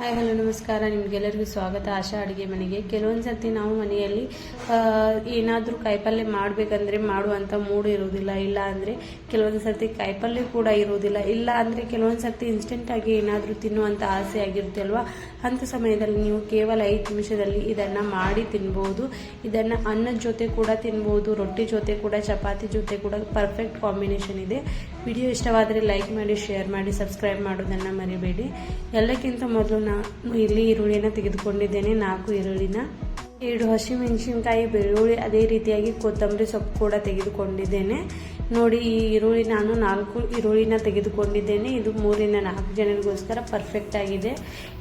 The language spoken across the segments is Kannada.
ಹಾಯ್, ಹಲೋ, ನಮಸ್ಕಾರ. ನಿಮಗೆಲ್ಲರಿಗೂ ಸ್ವಾಗತ. ಆಶಾ ಅಡುಗೆ ಮನೆಗೆ. ಕೆಲವೊಂದು ಸರ್ತಿ ನಾವು ಮನೆಯಲ್ಲಿ ಏನಾದರೂ ಕಾಯಿಪಲ್ಯ ಮಾಡಬೇಕಂದ್ರೆ ಮಾಡುವಂಥ ಮೂಡ್ ಇರೋದಿಲ್ಲ ಇಲ್ಲ ಅಂದರೆ ಕೆಲವೊಂದು ಸರ್ತಿ ಕಾಯಿಪಲ್ಯ ಕೂಡ ಇರೋದಿಲ್ಲ ಇಲ್ಲ ಅಂದರೆ ಕೆಲವೊಂದು ಸರ್ತಿ ಇನ್ಸ್ಟೆಂಟಾಗಿ ಏನಾದರೂ ತಿನ್ನುವಂಥ ಆಸೆ ಆಗಿರುತ್ತೆ ಅಲ್ವಾ? ಅಂಥ ಸಮಯದಲ್ಲಿ ನೀವು ಕೇವಲ ಐದು ನಿಮಿಷದಲ್ಲಿ ಇದನ್ನು ಮಾಡಿ ತಿನ್ಬೋದು. ಇದನ್ನು ಅನ್ನದ ಜೊತೆ ಕೂಡ ತಿನ್ಬೋದು, ರೊಟ್ಟಿ ಜೊತೆ ಕೂಡ, ಚಪಾತಿ ಜೊತೆ ಕೂಡ ಪರ್ಫೆಕ್ಟ್ ಕಾಂಬಿನೇಷನ್ ಇದೆ. ವಿಡಿಯೋ ಇಷ್ಟವಾದರೆ ಲೈಕ್ ಮಾಡಿ ಶೇರ್ ಮಾಡಿ ಸಬ್ಸ್ಕ್ರೈಬ್ ಮಾಡೋದನ್ನು ಮರಿಬೇಡಿ. ಎಲ್ಲಕ್ಕಿಂತ ಮೊದಲು ನಾನು ಇಲ್ಲಿ ಈರುಳ್ಳಿಯನ್ನು ತೆಗೆದುಕೊಂಡಿದ್ದೇನೆ. ನಾಲ್ಕು ಈರುಳ್ಳಿನ ಎರಡು ಹಸಿಮೆಣಸಿನ್ಕಾಯಿ ಬೆಳ್ಳುಳ್ಳಿ, ಅದೇ ರೀತಿಯಾಗಿ ಕೊತ್ತಂಬರಿ ಸೊಪ್ಪು ಕೂಡ ತೆಗೆದುಕೊಂಡಿದ್ದೇನೆ. ನೋಡಿ, ಈ ಈರುಳ್ಳಿ ನಾನು ನಾಲ್ಕು ಈರುಳ್ಳಿನ ತೆಗೆದುಕೊಂಡಿದ್ದೇನೆ. ಇದು ಮೂರಿಂದ ನಾಲ್ಕು ಜನರಿಗೋಸ್ಕರ ಪರ್ಫೆಕ್ಟ್ ಆಗಿದೆ.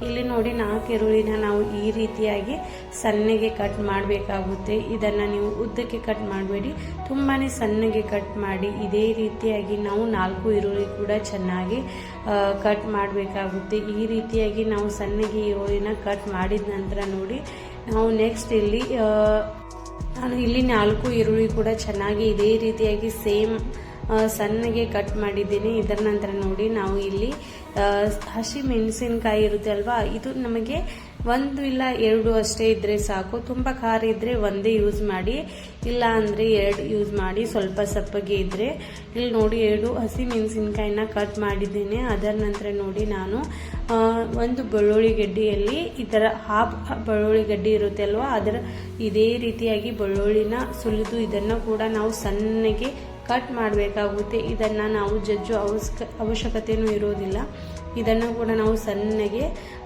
ಇಲ್ಲಿ ನೋಡಿ, ನಾಲ್ಕು ಈರುಳ್ಳಿನ ನಾವು ಈ ರೀತಿಯಾಗಿ ಸಣ್ಣಗೆ ಕಟ್ ಮಾಡಬೇಕಾಗುತ್ತೆ. ಇದನ್ನು ನೀವು ಉದ್ದಕ್ಕೆ ಕಟ್ ಮಾಡಬೇಡಿ. ತುಂಬಾ ಸಣ್ಣಗೆ ಕಟ್ ಮಾಡಿ, ಇದೇ ರೀತಿಯಾಗಿ ನಾವು ನಾಲ್ಕು ಈರುಳ್ಳಿ ಕೂಡ ಚೆನ್ನಾಗಿ ಕಟ್ ಮಾಡಬೇಕಾಗುತ್ತೆ. ಈ ರೀತಿಯಾಗಿ ನಾವು ಸಣ್ಣಗೆ ಈರುಳ್ಳಿನ ಕಟ್ ಮಾಡಿದ ನಂತರ ನೋಡಿ ನಾವು ನೆಕ್ಸ್ಟ್ ಇಲ್ಲಿ ನಾನು ಇಲ್ಲಿ ನಾಲ್ಕು ಈರುಳ್ಳಿ ಕೂಡ ಚೆನ್ನಾಗಿ ಇದೇ ರೀತಿಯಾಗಿ ಸೇಮ್ ಸಣ್ಣಗೆ ಕಟ್ ಮಾಡಿದ್ದೀನಿ. ಇದರ ನಂತರ ನೋಡಿ ನಾವು ಇಲ್ಲಿ ಹಸಿ ಮೆಣಸಿನಕಾಯಿ ಇರುತ್ತೆ ಅಲ್ವಾ? ಇದು ನಮಗೆ ಒಂದು ಇಲ್ಲ ಎರಡು ಅಷ್ಟೇ ಇದ್ರೆ ಸಾಕು. ತುಂಬ ಖಾರ ಇದ್ರೆ ಒಂದೇ ಯೂಸ್ ಮಾಡಿ, ಇಲ್ಲ ಅಂದರೆ ಎರಡು ಯೂಸ್ ಮಾಡಿ ಸ್ವಲ್ಪ ಸಪ್ಪಗೆ ಇದ್ರೆ. ಇಲ್ಲಿ ನೋಡಿ ಎರಡು ಹಸಿ ಮೆಣಸಿನ್ಕಾಯಿನ ಕಟ್ ಮಾಡಿದ್ದೇನೆ. ಅದರ ನಂತರ ನೋಡಿ ನಾನು ಒಂದು ಬೆಳ್ಳುಳ್ಳಿ ಗಡ್ಡಿಯಲ್ಲಿ ಈ ಥರ ಹಾಫ್ ಬೆಳ್ಳುಳ್ಳಿ ಗಡ್ಡಿ ಇರುತ್ತೆ ಅಲ್ವಾ? ಅದರ ಇದೇ ರೀತಿಯಾಗಿ ಬೆಳ್ಳುಳ್ಳಿನ ಸುಲಿದು ಇದನ್ನು ಕೂಡ ನಾವು ಸಣ್ಣಗೆ ಕಟ್ ಮಾಡಬೇಕಾಗುತ್ತೆ. ಇದನ್ನು ನಾವು ಜಜ್ಜು ಅವಶ್ಯಕ ಅವಶ್ಯಕತೆಯೂ ಇರೋದಿಲ್ಲ. ಇದನ್ನು ಕೂಡ ನಾವು ಸಣ್ಣಗೆ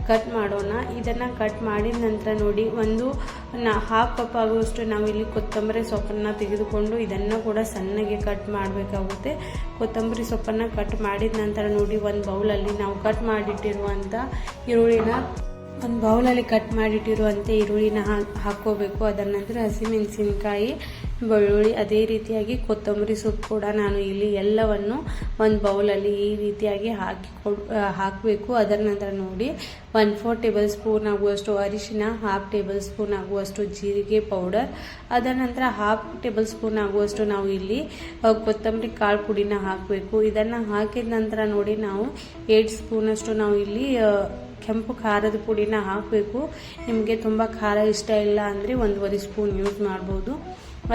ಕಟ್ ಮಾಡೋಣ. ಇದನ್ನು ಕಟ್ ಮಾಡಿದ ನಂತರ ನೋಡಿ, ಒಂದು ನಾ ಹಾಫ್ ಕಪ್ ಆಗುವಷ್ಟು ನಾವು ಇಲ್ಲಿ ಕೊತ್ತಂಬರಿ ಸೊಪ್ಪನ್ನು ತೆಗೆದುಕೊಂಡು ಇದನ್ನು ಕೂಡ ಸಣ್ಣಗೆ ಕಟ್ ಮಾಡಬೇಕಾಗುತ್ತೆ. ಕೊತ್ತಂಬರಿ ಸೊಪ್ಪನ್ನು ಕಟ್ ಮಾಡಿದ ನಂತರ ನೋಡಿ, ಒಂದು ಬೌಲಲ್ಲಿ ನಾವು ಕಟ್ ಮಾಡಿಟ್ಟಿರುವಂಥ ಈರುಳ್ಳಿನ ಒಂದು ಬೌಲಲ್ಲಿ ಕಟ್ ಮಾಡಿಟ್ಟಿರುವಂತೆ ಈರುಳ್ಳಿನ ಹಾಕೋಬೇಕು ಅದರ ನಂತರ ಹಸಿಮೆಣಸಿನಕಾಯಿ, ಬೆಳ್ಳುಳ್ಳಿ, ಅದೇ ರೀತಿಯಾಗಿ ಕೊತ್ತಂಬರಿ ಸೊಪ್ಪು ಕೂಡ ನಾನು ಇಲ್ಲಿ ಎಲ್ಲವನ್ನು ಒಂದು ಬೌಲಲ್ಲಿ ಈ ರೀತಿಯಾಗಿ ಹಾಕಿ ಹಾಕಬೇಕು. ಅದರ ನಂತರ ನೋಡಿ, ಒನ್ ಫೋರ್ ಟೇಬಲ್ ಸ್ಪೂನ್ ಆಗುವಷ್ಟು ಅರಿಶಿನ, ಹಾಫ್ ಟೇಬಲ್ ಸ್ಪೂನ್ ಆಗುವಷ್ಟು ಜೀರಿಗೆ ಪೌಡರ್. ಅದರ ನಂತರ ಹಾಫ್ ಟೇಬಲ್ ಸ್ಪೂನ್ ಆಗುವಷ್ಟು ನಾವು ಇಲ್ಲಿ ಕೊತ್ತಂಬರಿ ಕಾಳು ಪುಡಿನ ಹಾಕಬೇಕು. ಇದನ್ನು ಹಾಕಿದ ನಂತರ ನೋಡಿ, ನಾವು ಏಟ್ ಸ್ಪೂನಷ್ಟು ನಾವು ಇಲ್ಲಿ ಕೆಂಪು ಖಾರದ ಪುಡಿನ ಹಾಕಬೇಕು. ನಿಮಗೆ ತುಂಬ ಖಾರ ಇಷ್ಟ ಇಲ್ಲ ಅಂದರೆ ಒಂದೂವರೆ ಸ್ಪೂನ್ ಯೂಸ್ ಮಾಡ್ಬೋದು.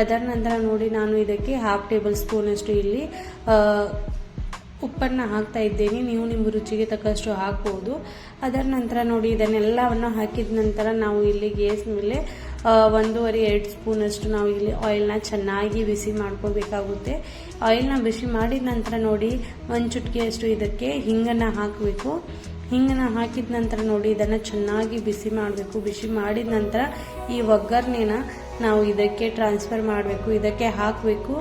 ಅದರ ನಂತರ ನೋಡಿ ನಾನು ಇದಕ್ಕೆ ಹಾಫ್ ಟೇಬಲ್ ಸ್ಪೂನಷ್ಟು ಇಲ್ಲಿ ಉಪ್ಪನ್ನು ಹಾಕ್ತಾ ಇದ್ದೇನೆ. ನೀವು ನಿಮ್ಮ ರುಚಿಗೆ ತಕ್ಕಷ್ಟು ಹಾಕ್ಬೋದು. ಅದರ ನಂತರ ನೋಡಿ ಇದನ್ನೆಲ್ಲವನ್ನು ಹಾಕಿದ ನಂತರ ನಾವು ಇಲ್ಲಿ ಗ್ಯಾಸ್ ಮೇಲೆ ಒಂದೂವರೆ ಎರಡು ಸ್ಪೂನಷ್ಟು ನಾವು ಇಲ್ಲಿ ಆಯಿಲ್ನ ಚೆನ್ನಾಗಿ ಬಿಸಿ ಮಾಡ್ಕೋಬೇಕಾಗುತ್ತೆ. ಆಯಿಲ್ನ ಬಿಸಿ ಮಾಡಿದ ನಂತರ ನೋಡಿ ಒಂದು ಚುಟ್ಕಿಯಷ್ಟು ಇದಕ್ಕೆ ಹಿಂಗನ್ನು ಹಾಕಬೇಕು. ಹಿಂಗನ್ನ ಹಾಕಿದ ನಂತರ ನೋಡಿ, ಇದನ್ನು ಚೆನ್ನಾಗಿ ಬಿಸಿ ಮಾಡಬೇಕು. ಬಿಸಿ ಮಾಡಿದ ನಂತರ ಈ ಒಗ್ಗರಣೆನ ನಾವು ಇದಕ್ಕೆ ಟ್ರಾನ್ಸ್ಫರ್ ಮಾಡಬೇಕು, ಇದಕ್ಕೆ ಹಾಕಬೇಕು.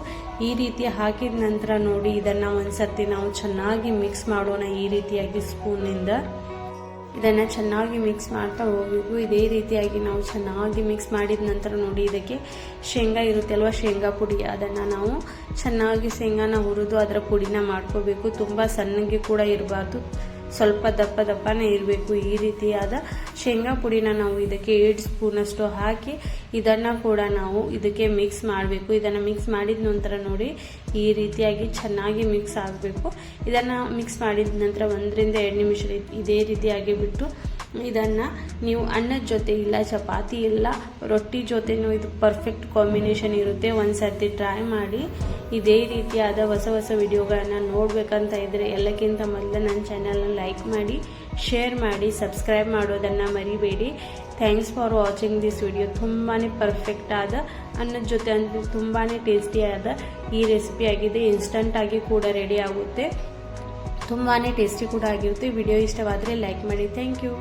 ಈ ರೀತಿ ಹಾಕಿದ ನಂತರ ನೋಡಿ, ಇದನ್ನು ಒಂದ್ಸರ್ತಿ ನಾವು ಚೆನ್ನಾಗಿ ಮಿಕ್ಸ್ ಮಾಡೋಣ ಈ ರೀತಿಯಾಗಿ ಸ್ಪೂನಿಂದ ಇದನ್ನು ಚೆನ್ನಾಗಿ ಮಿಕ್ಸ್ ಮಾಡ್ತಾ ಹೋಗಬೇಕು. ಇದೇ ರೀತಿಯಾಗಿ ನಾವು ಚೆನ್ನಾಗಿ ಮಿಕ್ಸ್ ಮಾಡಿದ ನಂತರ ನೋಡಿ, ಇದಕ್ಕೆ ಶೇಂಗಾ ಇರುತ್ತೆ ಶೇಂಗಾ ಪುಡಿ. ಅದನ್ನು ನಾವು ಚೆನ್ನಾಗಿ ಶೇಂಗಾನ ಹುರಿದು ಅದರ ಪುಡಿನ ಮಾಡ್ಕೋಬೇಕು. ತುಂಬ ಸಣ್ಣಗೆ ಕೂಡ ಇರಬಾರ್ದು. ಸ್ವಲ್ಪ ದಪ್ಪ ದಪ್ಪನೇ ಇರಬೇಕು. ಈ ರೀತಿಯಾದ ಶೇಂಗಾ ಪುಡಿನ ನಾವು ಇದಕ್ಕೆ ಏಳು ಸ್ಪೂನಷ್ಟು ಹಾಕಿ, ಇದನ್ನು ಕೂಡ ನಾವು ಇದಕ್ಕೆ ಮಿಕ್ಸ್ ಮಾಡಬೇಕು. ಇದನ್ನು ಮಿಕ್ಸ್ ಮಾಡಿದ ನಂತರ ನೋಡಿ, ಈ ರೀತಿಯಾಗಿ ಚೆನ್ನಾಗಿ ಮಿಕ್ಸ್ ಆಗಬೇಕು. ಇದನ್ನು ಮಿಕ್ಸ್ ಮಾಡಿದ ನಂತರ ಒಂದರಿಂದ ಎರಡು ನಿಮಿಷ ಇದೇ ರೀತಿಯಾಗಿ ಬಿಟ್ಟು ಇದನ್ನು ನೀವು ಅನ್ನದ ಜೊತೆ ಇಲ್ಲ, ಚಪಾತಿ ಇಲ್ಲ, ರೊಟ್ಟಿ ಜೊತೆನೂ ಇದು ಪರ್ಫೆಕ್ಟ್ ಕಾಂಬಿನೇಷನ್ ಇರುತ್ತೆ. ಒಂದು ಸರ್ತಿ ಟ್ರೈ ಮಾಡಿ ಇದೇ ರೀತಿಯಾದ ಹೊಸ ಹೊಸ ವಿಡಿಯೋಗಳನ್ನು ನೋಡಬೇಕಂತ ಇದ್ದರೆ ಎಲ್ಲಕ್ಕಿಂತ ಮೊದಲು ನನ್ನ ಚಾನಲ್ನ ಲೈಕ್ ಮಾಡಿ ಶೇರ್ ಮಾಡಿ ಸಬ್ಸ್ಕ್ರೈಬ್ ಮಾಡೋದನ್ನು ಮರಿಬೇಡಿ. Thanks for watching this video ತುಂಬಾ ಪರ್ಫೆಕ್ಟ್ ಆದ ಅನ್ನದ ಜೊತೆ ಅಂತೂ ತುಂಬಾ ಟೇಸ್ಟಿಯಾದ ಈ ರೆಸಿಪಿ ಆಗಿದೆ. ಇನ್ಸ್ಟಂಟಾಗಿ ಕೂಡ ರೆಡಿ ಆಗುತ್ತೆ. ತುಂಬಾ ಟೇಸ್ಟಿ ಕೂಡ ಆಗಿರುತ್ತೆ. ವಿಡಿಯೋ ಇಷ್ಟವಾದರೆ ಲೈಕ್ ಮಾಡಿ. Thank you.